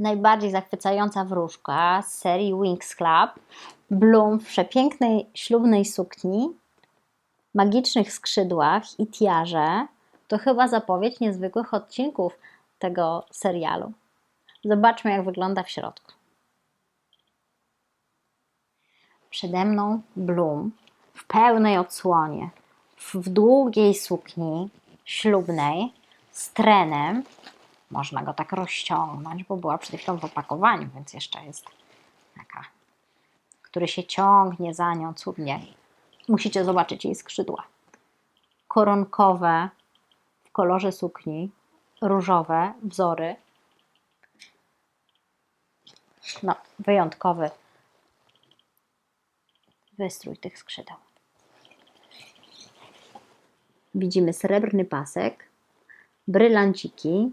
najbardziej zachwycająca wróżka z serii Wings Club. Bloom w przepięknej ślubnej sukni, magicznych skrzydłach i tiarze. To chyba zapowiedź niezwykłych odcinków tego serialu. Zobaczmy, jak wygląda w środku. Przede mną Bloom w pełnej odsłonie, w długiej sukni ślubnej z trenem. Można go tak rozciągnąć, bo była przed chwilą w opakowaniu, więc jeszcze jest taka, który się ciągnie za nią cudnie. Musicie zobaczyć jej skrzydła. Koronkowe w kolorze sukni, różowe wzory. No, wyjątkowy wystrój tych skrzydeł. Widzimy srebrny pasek, brylanciki,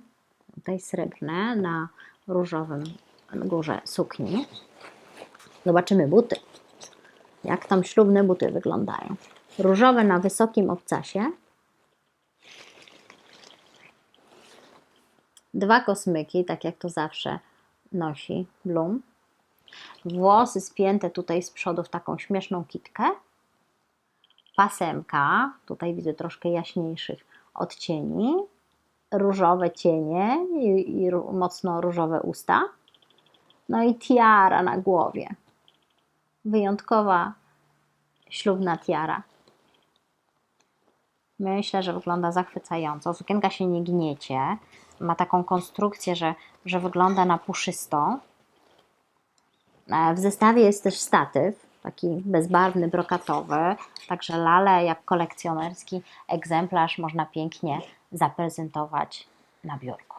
tutaj srebrne na różowym górze sukni. Zobaczymy buty. Jak tam ślubne buty wyglądają. Różowe na wysokim obcasie. Dwa kosmyki, tak jak to zawsze nosi Bloom. Włosy spięte tutaj z przodu w taką śmieszną kitkę. Pasemka, tutaj widzę troszkę jaśniejszych odcieni. Różowe cienie i, i mocno różowe usta. No i tiara na głowie. Wyjątkowa ślubna tiara. Myślę, że wygląda zachwycająco. Sukienka się nie gniecie. Ma taką konstrukcję, że, że wygląda na puszysto. E, W zestawie jest też statyw, taki bezbarwny, brokatowy. Także lale jak kolekcjonerski egzemplarz można pięknie zaprezentować na biurku.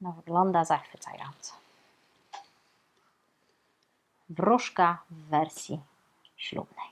No, wygląda zachwycająco. Wróżka w wersji ślubnej.